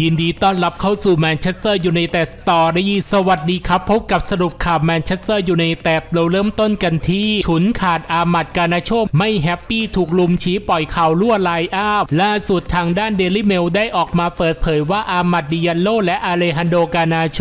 ยินดีต้อนรับเข้าสู่แมนเชสเตอร์ยูไนเต็ดสตอรี่สวัสดีครับ พบกับสรุปข่าวแมนเชสเตอร์ยูไนเต็ดเราเริ่มต้นกันที่ ฉุนขาดอามัดกานาโชไม่แฮปปี้ถูกลุมชี้ปล่อยข่าวลั่วไลอัพล่าสุดทางด้านเดลิเมลได้ออกมาเปิดเผยว่าอามัดดิยันโลและอาเลฮันโดกานาโช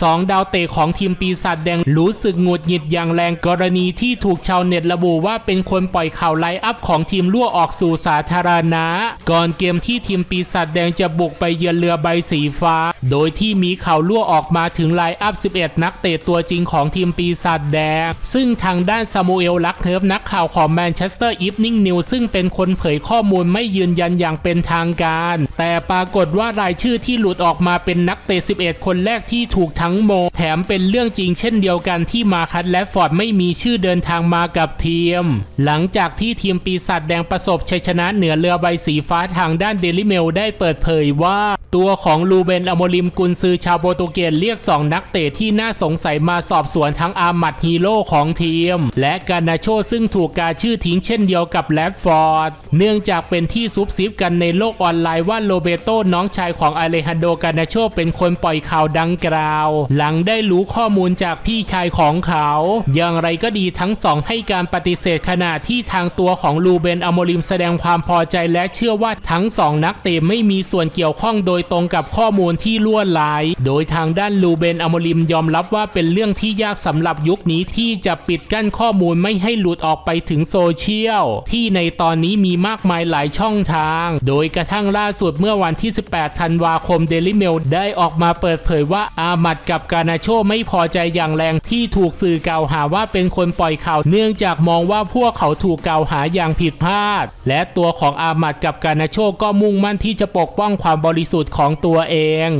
สองดาวเตะของทีมปีศาจแดงรู้สึกหงุดหงิดอย่างแรงกรณีที่ถูกชาวเน็ตระบุว่าเป็นคนปล่อยข่าวไลอัพของทีมลั่วออกสู่สาธารณะ ก่อนเกมที่ทีมปีศาจแดงจะบุกไปเยือนเรือใบสีฟ้า โดยที่มีข่าวลั่วออกมาถึงไลน์อัพ 11 นักเตะตัวจริงของทีมปีศาจแดง ซึ่งทางด้านซามูเอลลักเทิร์ฟนักข่าวของแมนเชสเตอร์อีฟนิ่งนิวซึ่งเป็นคนเผยข้อมูลไม่ยืนยันอย่างเป็นทางการ แต่ปรากฏว่ารายชื่อที่หลุดออกมาเป็นนักเตะ 11 คนแรกที่ถูกทั้งโม แถมเป็นเรื่องจริงเช่นเดียวกันที่มาคัดและฟอร์ดไม่มีชื่อเดินทางมากับทีม หลังจากที่ทีมปีศาจแดงประสบชัยชนะเหนือเรือใบสีฟ้าทางด้านเดลิเมลได้เปิดเผยว่าตัวของลูเบนอโมลิมกุนซือชาวโปรตุเกสเรียก 2 นักเตะที่น่าสงสัยมาสอบสวนทั้งอามัดฮีโร่ของทีม และกานาโชซึ่งถูกกาชื่อทิ้งเช่นเดียวกับแรดฟอร์ด เนื่องจากเป็นที่ซุบซิบกันในโลกออนไลน์ว่าโรเบโตน้องชายของอาเลฮันโดกานาโชเป็นคนปล่อยข่าวดังกล่าว หลังได้รู้ข้อมูลจากพี่ชายของเขา อย่างไรก็ดีทั้งสองให้การปฏิเสธขณะที่ทางตัวของลูเบนอโมลิมแสดงความพอใจและเชื่อว่าทั้งสองนักเตะไม่มีส่วนเกี่ยวข้องโดยตรงกับข้อมูลที่ล่วไหลโดยทางด้านลูเบนอมลิมยอมรับว่าเป็นเรื่องที่ยากสำหรับยุคนี้ที่จะปิดกั้นข้อมูลไม่ให้หลุดออกไปถึงโซเชียล ที่ในตอนนี้มีมากมายหลายช่องทาง โดยกระทั่งล่าสุดเมื่อวันที่ 18 ธันวาคมเดลิเมลได้ออกมาเปิดเผยว่าอามัดกับกานาโชไม่พอใจอย่างแรงที่ถูกสื่อกล่าวหาว่าเป็นคนปล่อยข่าว เนื่องจากมองว่าพวกเขาถูกกล่าวหาอย่างผิดพลาด และตัวของอามัดกับกานาโชก็มุ่งมั่นที่จะปกป้องความบริสุทธิ์ของตัวเอง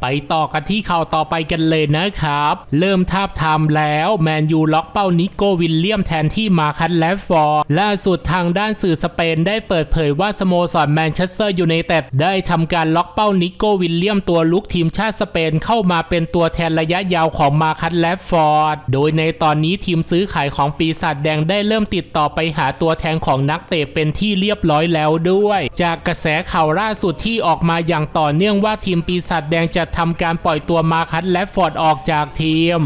ไปต่อกันที่ข่าวต่อไปกันเลยนะครับ เริ่มทาบทามแล้วแมนยูล็อกเป้านิโกวิลเลียมแทนที่มาคันและฟอร์ล่าสุดทางด้านสื่อสเปนได้เปิดเผยว่าสโมสรแมนเชสเตอร์ยูไนเต็ดได้ทำการล็อกเป้านิโกวิลเลียมตัวลุกทีมชาติสเปนเข้ามาเป็นตัวแทนระยะยาวของมาคันและฟอร์ดโดยในตอนนี้ทีมซื้อขายของปีศาจแดงได้เริ่มติดต่อไปหาตัวแทนของนักเตะเป็นที่เรียบร้อยแล้วด้วย จากกระแสข่าวล่าสุดที่ออกมาอย่างต่อเนื่องว่าทีมปีศาจแดงจะทำการปล่อยตัวมาคัตและฟอร์ดออกจากทีม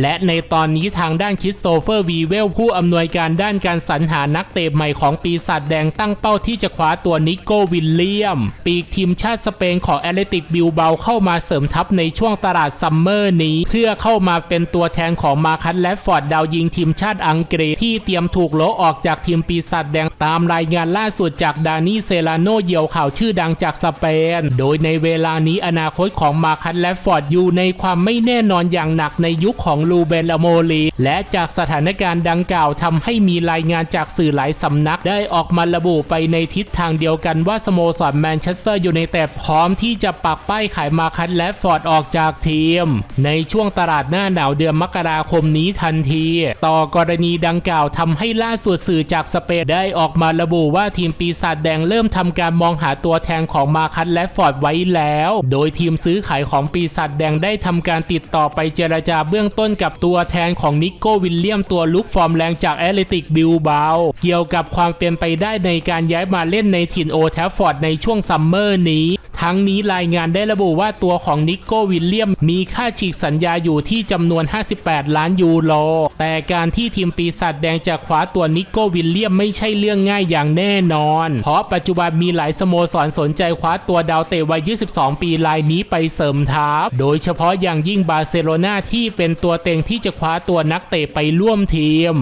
และในตอนนี้ทางด้านคริสโตเฟอร์วีเวลผู้อำนวยการด้านการสรรหานักเตะใหม่ของปีศาจแดงตั้งเป้าที่จะคว้าตัวนิโกวิลเลียม ปีกทีมชาติสเปนของแอตเลติกบิลเบาเข้ามาเสริมทัพในช่วงตลาดซัมเมอร์นี้ เพื่อเข้ามาเป็นตัวแทนของมาคัตและฟอร์ดดาวยิงทีมชาติอังกฤษที่เตรียมถูกโละออกจากทีมปีศาจแดงตามรายงานล่าสุดจากดานี่เซลาโนเหยี่ยวข่าวชื่อดังจากสเปน โดยในเวลานี้อนาคตของมาคัตและฟอร์ดอยู่ในความไม่แน่นอนอย่างหนักในยุคของลูเบนอโมลี และจากสถานการณ์ดังกล่าวทำให้มีรายงานจากสื่อหลายสำนักได้ออกมาระบุไปในทิศทางเดียวกันว่าสโมสรแมนเชสเตอร์ยูไนเต็ดพร้อมที่จะปักป้ายขายมาคัตและฟอร์ดออกจากทีม ในช่วงตลาดหน้าหนาวเดือนมกราคมนี้ทันที ต่อกรณีดังกล่าวทำให้ล่าสุดสื่อจากสเปนได้ออกมาระบุว่าทีมปีศาจแดงเริ่มทำการมองหาตัวแทนของมาคัตและฟอร์ดไว้แล้ว โดยทีมซื้อขายของปีศาจแดงได้ทำการติดต่อไปเจรจาเบื้องต้นกับตัวแทนของนิโก้วิลเลียมตัวลุกฟอร์มแรงจากแอตเลติกบิลเบาเกี่ยวกับความเป็นไปได้ในการย้ายมาเล่นในถิ่นโอแทฟฟอร์ดในช่วงซัมเมอร์นี้ ทั้งนี้รายงานได้ระบุว่าตัวของนิโก้วิลเลียมมีค่าฉีกสัญญาอยู่ที่จำนวน 58 ล้านยูโร แต่การที่ทีมปีศาจแดงจะคว้าตัวนิโก้วิลเลียมไม่ใช่เรื่องง่ายอย่างแน่นอน เพราะปัจจุบันมีหลายสโมสรสนใจคว้าตัวดาวเตะวัย 22 ปีรายนี้ไปเสริมทัพ โดยเฉพาะอย่างยิ่งบาร์เซโลนาที่เป็นตัวเต็งที่จะคว้าตัวนักเตะไปร่วมทีม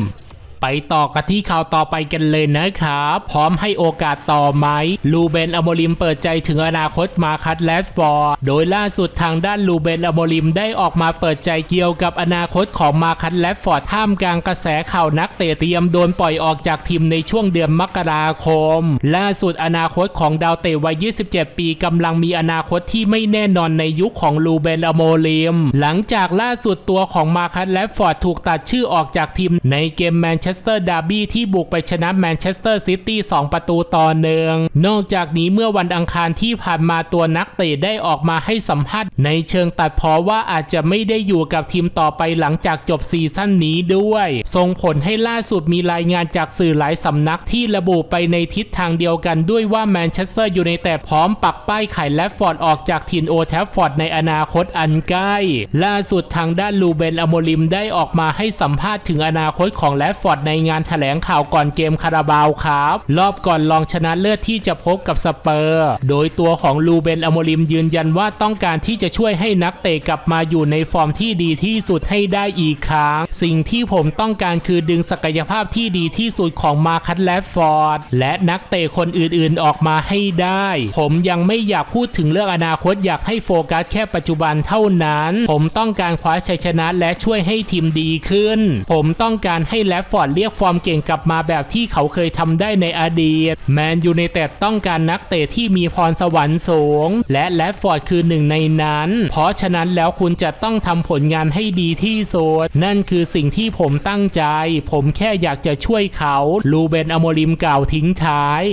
ไปต่อกันที่ข่าวต่อไปกันเลยนะครับพร้อมให้โอกาสต่อไหมลูเบนอโมลิมเปิดใจถึงอนาคตมาคัตแลดฟอร์ดโดยล่าสุดทางด้านลูเบนอโมลิมได้ออกมาเปิดใจเกี่ยวกับอนาคตของมาคัตแลดฟอร์ดท่ามกลางกระแสข่าวนักเตะเตรียมโดนปล่อยออกจากทีมในช่วงเดือนมกราคม ล่าสุดอนาคตของดาวเตะวัย 27 ปีกำลังมีอนาคตที่ไม่แน่นอนในยุคของลูเบนอโมลิมหลังจากล่าสุดตัวของมาคัตแลดฟอร์ดถูกตัดชื่อออกจากทีมในเกมแมนเชชสเตอร์ดาร์บี้ที่บุกไปชนะแมนเชสเตอร์ซิตี้2ประตูต่อหนึ่งนอกจากนี้เมื่อวันอังคารที่ผ่านมาตัวนักเตะได้ออกมาให้สัมภาษณ์ในเชิงตัดเพอว่าอาจจะไม่ได้อยู่กับทีมต่อไปหลังจากจบซีซั่นนี้ด้วยส่งผลให้ล่าสุดมีรายงานจากสื่อหลายสำนักที่ระบุไปในทิศทางเดียวกันด้วยว่าแมนเชสเตอร์ยูไนเต็ดพร้อมปักป้ายไข่และฟอร์ดออกจากทีนโอแทฟฟอร์ดในอนาคตอันใกล้ ล่าสุดทางด้านลูเบนอโมลิมได้ออกมาให้สัมภาษณ์ถึงอนาคตของแลฟฟอร์ดในงานแถลงข่าวก่อนเกมคาราบาวครับ รอบก่อนรองชนะเลิศที่จะพบกับสเปอร์ โดยตัวของลูเบนอโมลิมยืนยันว่าต้องการที่จะช่วยให้นักเตะกลับมาอยู่ในฟอร์มที่ดีที่สุดให้ได้อีกครั้ง สิ่งที่ผมต้องการคือดึงศักยภาพที่ดีที่สุดของมาคัตแลฟฟอร์ด และนักเตะคนอื่นๆออกมาให้ได้ ผมยังไม่อยากพูดถึงเรื่องอนาคตอยากให้โฟกัสแค่ปัจจุบันเท่านั้น ผมต้องการคว้าชัยชนะและช่วยให้ทีมดีขึ้น ผมต้องการให้แลฟฟอร์ดเรียกฟอร์มเก่งกลับมาแบบที่เขาเคยทำได้ในอดีตแมนยูในเต็ดต้องการนักเตะที่มีพรสวรรค์สูง และแลฟฟอร์ดคือหนึ่งในนั้น เพราะฉะนั้นแล้วคุณจะต้องทำผลงานให้ดีที่สุดนั่นคือสิ่งที่ผมตั้งใจ ผมแค่อยากจะช่วยเขา ลูเบนอโมริมกล่าวทิ้งท้าย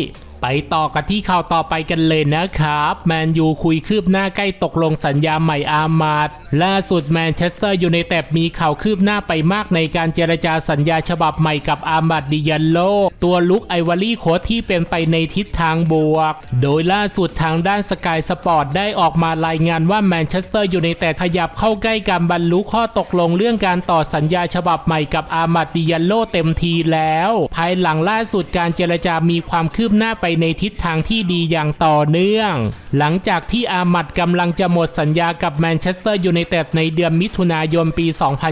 ไปต่อกันที่ข่าวต่อไปกันเลยนะครับ แมนยูคุยคืบหน้าใกล้ตกลงสัญญาใหม่อามาดล่าสุดแมนเชสเตอร์ยูไนเต็ดมีข่าวคืบหน้าไปมากในการเจรจาสัญญาฉบับใหม่กับอามาดดิยันโล ตัวลุกไอวอรี่โค้ชที่เป็นไปในทิศทางบวก โดยล่าสุดทางด้านสกายสปอร์ตได้ออกมารายงานว่าแมนเชสเตอร์ยูไนเต็ดขยับเข้าใกล้การบรรลุข้อตกลงเรื่องการต่อสัญญาฉบับใหม่กับอามาดดิยันโลเต็มทีแล้ว ภายหลังล่าสุดการเจรจามีความคืบหน้าไปในทิศทางที่ดีอย่างต่อเนื่อง หลังจากที่อามัดกำลังจะหมดสัญญากับแมนเชสเตอร์ยูไนเต็ดในเดือนมิถุนายนปี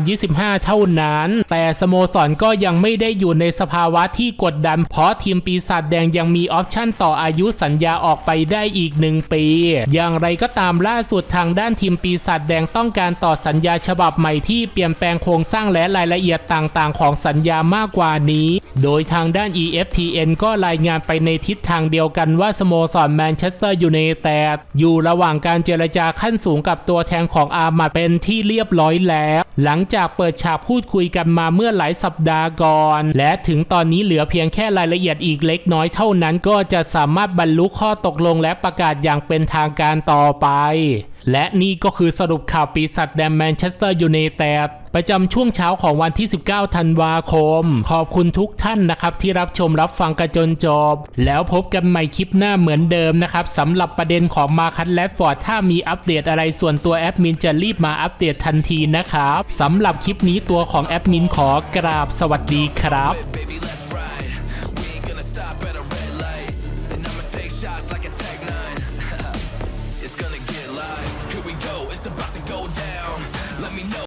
2025 เท่านั้น แต่สโมสรก็ยังไม่ได้อยู่ในสภาวะที่กดดัน เพราะทีมปีศาจแดงยังมีออปชั่นต่ออายุสัญญาออกไปได้อีกหนึ่งปี อย่างไรก็ตามล่าสุดทางด้านทีมปีศาจแดงต้องการต่อสัญญาฉบับใหม่ที่เปลี่ยนแปลงโครงสร้างและรายละเอียดต่างๆ ของสัญญามากกว่านี้ โดยทางด้าน EFPN ก็รายงานไปในทิศทางเดียวกันว่าสโมสรแมนเชสเตอร์ยูไนเต็ดอยู่ระหว่างการเจรจาขั้นสูงกับตัวแทนของอามาดเป็นที่เรียบร้อยแล้ว หลังจากเปิดฉากพูดคุยกันมาเมื่อหลายสัปดาห์ก่อน และถึงตอนนี้เหลือเพียงแค่รายละเอียดอีกเล็กน้อยเท่านั้นก็จะสามารถบรรลุข้อตกลงและประกาศอย่างเป็นทางการต่อไป และนี่ก็คือสรุปข่าวปีศาจแดงแมนเชสเตอร์ยูไนเต็ดประจำช่วงเช้าของวันที่ 19 ธันวาคม ขอบคุณทุกท่านนะครับที่รับชมรับฟังกันจนจบ แล้วพบกันใหม่คลิปหน้าเหมือนเดิมนะครับสำหรับประเด็นของมาคัตและฟอร์ดถ้ามีอัปเดตอะไรส่วนตัวแอดมินจะรีบมาอัปเดตทันทีนะครับสำหรับคลิปนี้ตัวของแอดมินขอกราบสวัสดีครับ